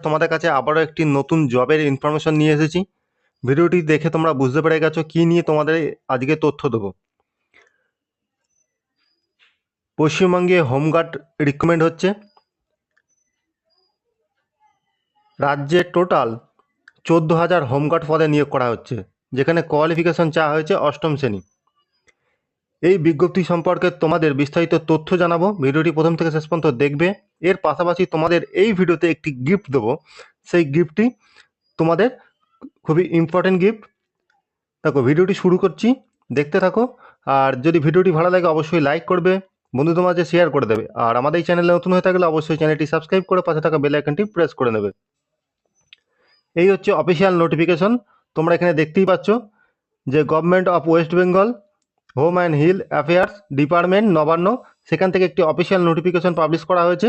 তোমাদের কাছে আবারও একটি নতুন জবের ইনফরমেশন নিয়ে এসেছি। ভিডিওটি দেখে তোমরা বুঝতে পেরে গেছো কী নিয়ে তোমাদের আজকে তথ্য দেবো। পশ্চিমবঙ্গে হোমগার্ড রিক্রুটমেন্ট হচ্ছে। রাজ্যে টোটাল চোদ্দ হাজার হোমগার্ড পদে নিয়োগ করা হচ্ছে, যেখানে কোয়ালিফিকেশন চাওয়া হয়েছে অষ্টম শ্রেণি। এই বিজ্ঞপ্তি সম্পর্কে তোমাদের বিস্তারিত তথ্য জানাব। ভিডিওটি প্রথম থেকে শেষ পর্যন্ত দেখবে। এর পাশাপাশি তোমাদের এই ভিডিওতে একটি গিফট দেবো। সেই গিফটটি তোমাদের খুবই ইম্পর্টেন্ট গিফট দেখো, ভিডিওটি শুরু করছি। দেখতে থাকো। আর যদি ভিডিওটি ভালো লাগে, অবশ্যই লাইক করবে, বন্ধুদের মাঝে শেয়ার করে দেবে। আর আমাদের এই চ্যানেলে নতুন হয়ে থাকলে অবশ্যই চ্যানেলটি সাবস্ক্রাইব করে পাশে থাকা বেল আইকনটি প্রেস করে নেবে। এই হচ্ছে অফিসিয়াল নোটিফিকেশন তোমরা এখানে দেখতেই পাচ্ছ যে government of West Bengal home and hill affairs department Nabanna, সেখান থেকে একটি অফিসিয়াল নোটিফিকেশন পাবলিশ করা হয়েছে।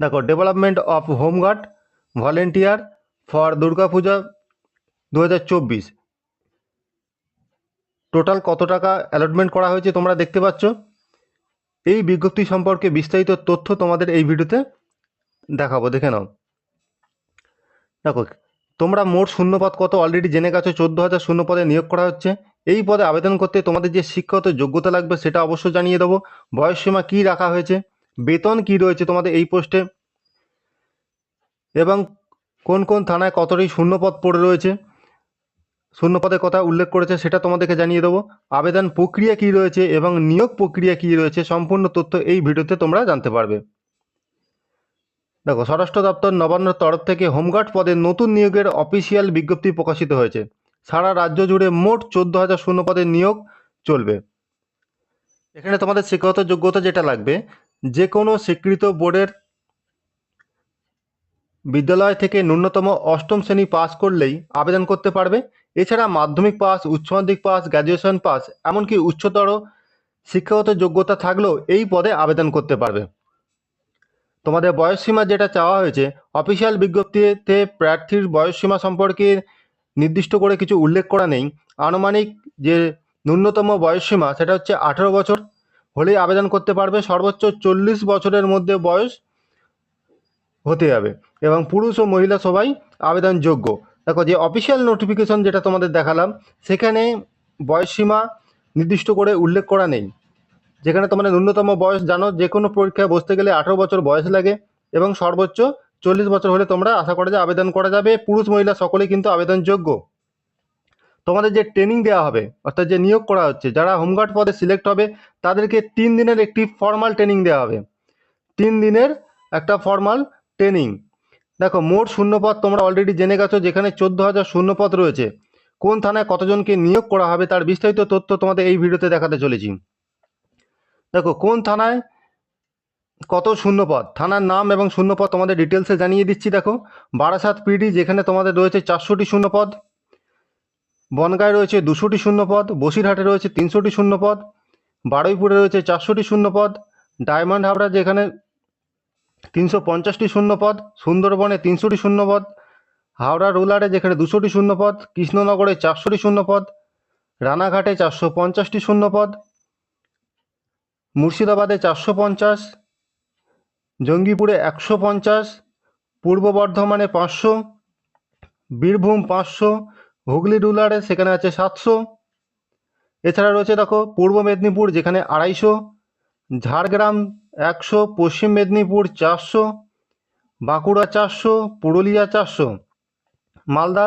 দেখো development of home guard volunteer for Durga Puja দু হাজার চব্বিশ। টোটাল কত টাকা অ্যালটমেন্ট করা হয়েছে তোমরা দেখতে পাচ্ছ? এই বিজ্ঞপ্তি সম্পর্কে বিস্তারিত তথ্য তোমাদের এই ভিডিওতে দেখাবো, দেখে নাও। দেখো, তোমরা মোট শূন্যপদ কত অলরেডি জেনে গেছো? চোদ্দ হাজার শূন্য পদে নিয়োগ করা হচ্ছে। এই পদে আবেদন করতে তোমাদের যে শিক্ষাগত যোগ্যতা লাগবে সেটা অবশ্যই জানিয়ে দেবো। বয়সসীমা কী রাখা হয়েছে? বেতন কী রয়েছে তোমাদের এই পোস্টে এবং কোন কোন থানায় কতটি শূন্যপদ পড়ে রয়েছে? শূন্যপদের কথা উল্লেখ করেছে, সেটা তোমাদেরকে জানিয়ে দেবো। আবেদন প্রক্রিয়া কী রয়েছে এবং নিয়োগ প্রক্রিয়া কী রয়েছে, সম্পূর্ণ তথ্য এই ভিডিওতে তোমরা জানতে পারবে। দেখো, স্বরাষ্ট্র দপ্তর নবান্নর তরফ থেকে হোমগার্ড পদে নতুন নিয়োগের অফিসিয়াল বিজ্ঞপ্তি প্রকাশিত হয়েছে। সারা রাজ্য জুড়ে মোট চোদ্দ হাজার শূন্য পদের নিয়োগ চলবে। এখানে তোমাদের শিক্ষাগত যোগ্যতা যেটা লাগবে যে কোনো স্বীকৃত বোর্ডের বিদ্যালয় থেকে ন্যূনতম অষ্টম শ্রেণি পাস করলেই আবেদন করতে পারবে। এছাড়া মাধ্যমিক পাস, উচ্চ মাধ্যমিক পাস, গ্র্যাজুয়েশন পাস, এমনকি উচ্চতর শিক্ষাগত যোগ্যতা থাকলেও এই পদে আবেদন করতে পারবে। তোমাদের বয়সসীমা যেটা চাওয়া হয়েছে, অফিসিয়াল বিজ্ঞপ্তিতে প্রার্থীর বয়সসীমা সম্পর্কে নির্দিষ্ট করে কিছু উল্লেখ করা নেই। আনুমানিক যে ন্যূনতম বয়সসীমা সেটা হচ্ছে আঠেরো বছর। হলেই আবেদন করতে পারবে। সর্বোচ্চ চল্লিশ বছরের মধ্যে বয়স হতে হবে এবং পুরুষ ও মহিলা সবাই আবেদনযোগ্য। দেখো, যে অফিসিয়াল নোটিফিকেশন যেটা তোমাদের দেখালাম, সেখানে বয়সসীমা নির্দিষ্ট করে উল্লেখ করা নেই। যেখানে তোমাদের ন্যূনতম বয়স জানো, যে কোনো পরীক্ষায় বসতে গেলে আঠেরো বছর বয়স লাগে এবং সর্বোচ্চ চল্লিশ বছর হলে তোমরা আশা করে যে আবেদন করা যাবে। পুরুষ, মহিলা সকলেই কিন্তু আবেদনযোগ্য। তোমাদের যে ট্রেনিং দেওয়া হবে, অর্থাৎ যে নিয়োগ করা হচ্ছে, যারা হোমগার্ড পদে সিলেক্ট হবে, তাদেরকে তিন দিনের একটি ফর্মাল ট্রেনিং দেওয়া হবে। তিন দিনের একটা ফর্মাল ট্রেনিং দেখো, মোট শূন্যপদ তোমরা অলরেডি জেনে গেছো, যেখানে চোদ্দ হাজার শূন্যপদ রয়েছে। কোন থানায় কতজনকে নিয়োগ করা হবে, তার বিস্তারিত তথ্য তোমাদের এই ভিডিওতে দেখাতে চলেছি। দেখো, কোন থানায় কত শূন্যপদ? থানার নাম এবং শূন্যপদ তোমাদের ডিটেলসে জানিয়ে দিচ্ছি, দেখো। বারাসাত পিডি যেখানে তোমাদের রয়েছে চারশোটি শূন্যপদ। বনগায় রয়েছে দুশোটি শূন্যপদ, বসিরহাটে রয়েছে তিনশোটি শূন্যপদ, বারুইপুরে রয়েছে চারশোটি শূন্যপদ, ডায়মন্ড হাবড়া যেখানে তিনশো পঞ্চাশটি শূন্যপদ, সুন্দরবনে তিনশোটি শূন্যপদ, হাওড়া রুলারে যেখানে দুশোটি শূন্যপদ, কৃষ্ণনগরে চারশোটি শূন্যপদ, রানাঘাটে চারশো পঞ্চাশটি শূন্যপদ, মুর্শিদাবাদে চারশো পঞ্চাশ, জঙ্গিপুরে একশো পঞ্চাশ, পূর্ব বর্ধমানে পাঁচশো, বীরভূম পাঁচশো হুগলি রুলারে সেখানে আছে সাতশো। এছাড়া রয়েছে দেখো পূর্ব মেদিনীপুর, যেখানে আড়াইশো। ঝাড়গ্রাম একশো, পশ্চিম মেদিনীপুর চারশো। বাঁকুড়া চারশো, পুরুলিয়া চারশো। মালদা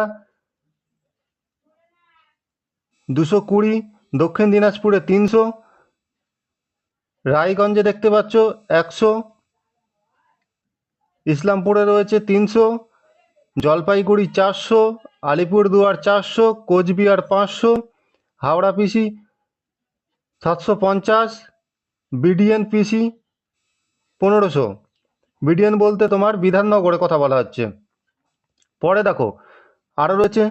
দুশো কুড়ি, দক্ষিণ দিনাজপুরে তিনশো। রায়গঞ্জে দেখতে পাচ্ছ একশো। ইসলামপুরে রয়েছে তিনশো। জলপাইগুড়ি চারশো। আলিপুরদুয়ার চারশো, কোচবিহার পাঁচশো, হাওড়া পিসি সাতশো পঞ্চাশ, বিডিএন পিসি পনেরোশো। বিডিএন বলতে তোমার বিধাননগরে কথা বলা হচ্ছে। পরে দেখো আরও রয়েছে,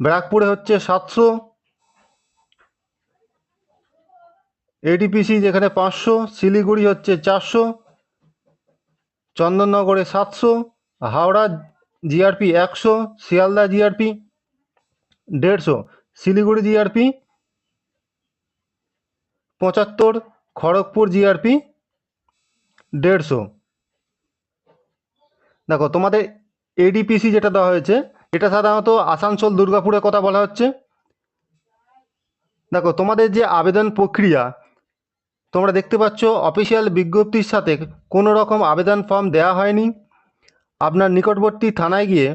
ব্যারাকপুরে হচ্ছে সাতশো, এডিপিসি যেখানে পাঁচশো, শিলিগুড়ি হচ্ছে চারশো, চন্দননগরে সাতশো, হাওড়া জিআরপি একশো, শিয়ালদা জিআরপি দেড়শো, শিলিগুড়ি জিআরপি পঁচাত্তর, খড়গপুর জিআরপি দেড়শো। দেখো, তোমাদের এডিপিসি যেটা দেওয়া হয়েছে, এটা সাধারণত আসানসোল দুর্গাপুরের কথা বলা হচ্ছে। দেখো, তোমাদের যে আবেদন প্রক্রিয়া, তোমরা দেখতে পাচ্ছ, অফিসিয়াল বিজ্ঞপ্তির সাথে কোনো রকম আবেদন ফর্ম দেওয়া হয়নি। আপনার নিকটবর্তী থানায় গিয়ে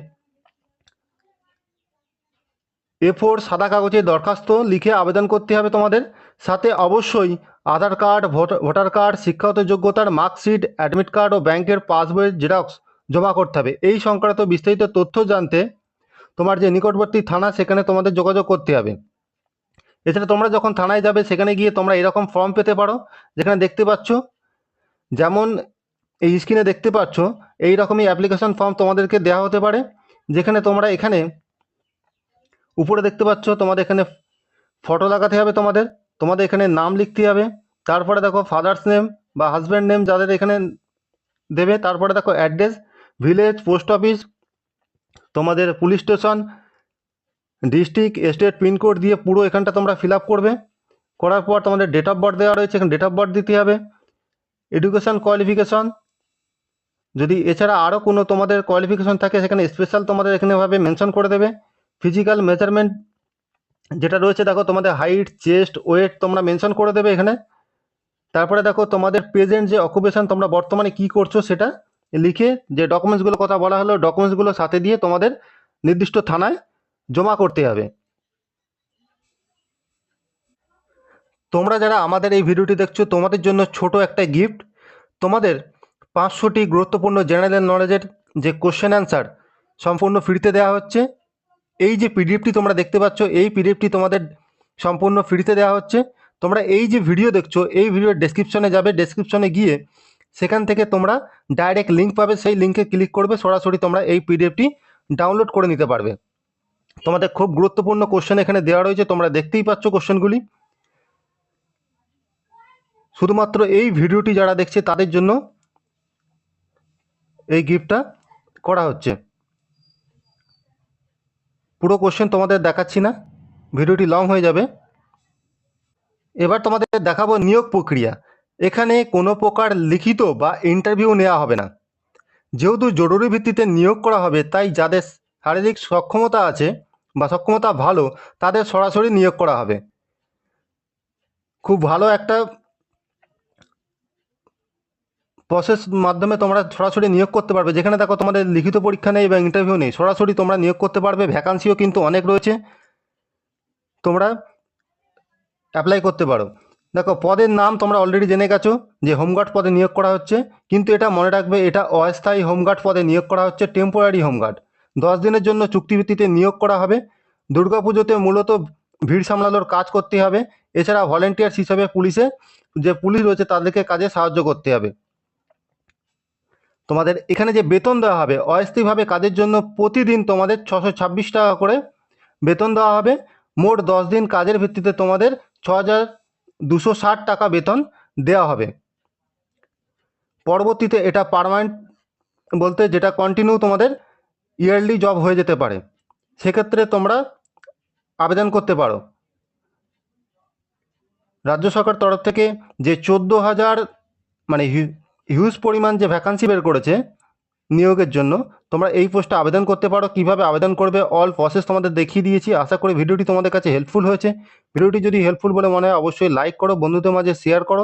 এ ফোর সাদা কাগজে দরখাস্ত লিখে আবেদন করতে হবে তোমাদের। সাথে অবশ্যই আধার কার্ড ভোটার কার্ড, শিক্ষাগত যোগ্যতার মার্কশিট, অ্যাডমিট কার্ড ও ব্যাংকের পাসবইয়ের জেরক্স জমা করতে হবে। এই সংক্রান্ত বিস্তারিত তথ্য জানতে তোমার যে নিকটবর্তী থানা, সেখানে তোমাদের যোগাযোগ করতে হবে। এছাড়া তোমরা যখন থানায় যাবে, সেখানে গিয়ে তোমরা এরকম ফর্ম পেতে পারো, যেখানে দেখতে পাচ্ছ যেমন এই স্ক্রিনে দেখতে পাচ্ছ, এই রকমই অ্যাপ্লিকেশন ফর্ম তোমাদেরকে দেওয়া হতে পারে। যেখানে তোমরা এখানে উপরে দেখতে পাচ্ছ, তোমাদের এখানে ফটো লাগাতে হবে তোমাদের তোমাদের এখানে নাম লিখতে হবে। তারপরে দেখো ফাদার্স নেম বা হাজব্যান্ড নেম যাদের এখানে দেবে, তারপরে দেখো অ্যাড্রেস ভিলেজ পোস্ট অফিস তোমাদের police station district state pincode দিয়ে পুরো এখানটা তোমরা ফিল করবে। করার পর তোমাদের ডেট অফ বার্থ দেওয়া রয়েছে, এখানে ডেট অফ বার্থ দিতে হবে। এডুকেশন কোয়ালিফিকেশন যদি এছাড়া আরও কোনো তোমাদের কোয়ালিফিকেশন থাকে, সেখানে স্পেশাল তোমাদের এখানেভাবে মেনশন করে দেবে। ফিজিক্যাল মেজারমেন্ট যেটা রয়েছে, দেখো তোমাদের হাইট চেস্ট ওয়েট তোমরা মেনশন করে দেবে এখানে। তারপরে দেখো তোমাদের প্রেজেন্ট যে অকুপেশন তোমরা বর্তমানে কি করছ সেটা লিখে যে ডকুমেন্টসগুলো কথা বলা হলো ডকুমেন্টসগুলো সাথে দিয়ে তোমাদের নির্দিষ্ট থানায় জমা করতে হবে। তোমরা যারা আমাদের এই ভিডিওটি দেখছ, তোমাদের জন্য ছোট একটা গিফট তোমাদের পাঁচশোটি গুরুত্বপূর্ণ জেনারেল নলেজের যে কোশ্চেন অ্যান্সার সম্পূর্ণ ফ্রিতে দেওয়া হচ্ছে। এই যে পিডিএফটি তোমরা দেখতে পাচ্ছ, এই পিডিএফটি তোমাদের সম্পূর্ণ ফ্রিতে দেওয়া হচ্ছে। তোমরা এই যে ভিডিও দেখছ, এই ভিডিওর ডেসক্রিপশনে যাবে। ডেসক্রিপশনে গিয়ে সেখান থেকে তোমরা ডাইরেক্ট লিঙ্ক পাবে। সেই লিঙ্কে ক্লিক করবে, সরাসরি তোমরা এই পিডিএফটি ডাউনলোড করে নিতে পারবে। তোমাদের খুব গুরুত্বপূর্ণ কোশ্চেন এখানে দেওয়া রয়েছে, তোমরা দেখতেই পাচ্ছ কোশ্চেনগুলি শুধুমাত্র এই ভিডিওটি যারা দেখছে, তাদের জন্য এই গিফটটা করা হচ্ছে। পুরো কোশ্চেন তোমাদের দেখাচ্ছি না। ভিডিওটি লং হয়ে যাবে। এবার তোমাদের দেখাবো নিয়োগ প্রক্রিয়া। এখানে কোনো প্রকার লিখিত বা ইন্টারভিউ নেওয়া হবে না। যেহেতু জরুরি ভিত্তিতে নিয়োগ করা হবে, তাই যাদের শারীরিক সক্ষমতা আছে বা সক্ষমতা ভালো, তাদের সরাসরি নিয়োগ করা হবে। খুব ভালো একটা প্রসেস মাধ্যমে তোমরা সরাসরি নিয়োগ করতে পারবে। যেখানে দেখো তোমাদের লিখিত পরীক্ষা নেই বা ইন্টারভিউ নেই। সরাসরি তোমরা নিয়োগ করতে পারবে। ভ্যাকান্সিও কিন্তু অনেক রয়েছে। তোমরা অ্যাপ্লাই করতে পারো। দেখো, পদের নাম তোমরা অলরেডি জেনে গেছো যে হোমগার্ড পদে নিয়োগ করা হচ্ছে। কিন্তু এটা মনে রাখবে, এটা অস্থায়ী হোমগার্ড পদে নিয়োগ করা হচ্ছে টেম্পোরারি হোমগার্ড। দশ দিনের জন্য চুক্তিভিত্তিতে নিয়োগ করা হবে। দুর্গাপুজোতে মূলত ভিড় সামলানোর কাজ করতে হবে। এছাড়া ভলেন্টিয়ার্স হিসাবে পুলিশে যে পুলিশ রয়েছে, তাদেরকে কাজে সাহায্য করতে হবে। তোমাদের এখানে যে বেতন দেওয়া হবে, অস্থায়ীভাবে কাজের জন্য প্রতিদিন তোমাদের ছশো ছাব্বিশ টাকা করে বেতন দেওয়া হবে। মোট দশ দিন কাজের ভিত্তিতে তোমাদের ছ হাজার দুশো ষাট টাকা বেতন দেওয়া হবে। পরবর্তীতে এটা পারমানেন্ট বলতে যেটা কন্টিনিউ তোমাদের ইয়ারলি জব হয়ে যেতে পারে। সেক্ষেত্রে তোমরা আবেদন করতে পারো। রাজ্য সরকার তরফ থেকে যে চোদ্দ হাজার মানে হিউজ পরিমাণ যে ভ্যাকান্সি বের করেছে নিয়োগের জন্য, তোমরা এই পোস্টে আবেদন করতে পারো। কীভাবে আবেদন করবে? অল প্রসেস তোমাদের দেখিয়ে দিয়েছি। আশা করি ভিডিওটি তোমাদের কাছে হেল্পফুল হয়েছে। ভিডিওটি যদি হেল্পফুল বলে মনে হয়, অবশ্যই লাইক করো, বন্ধুদের মাঝে শেয়ার করো।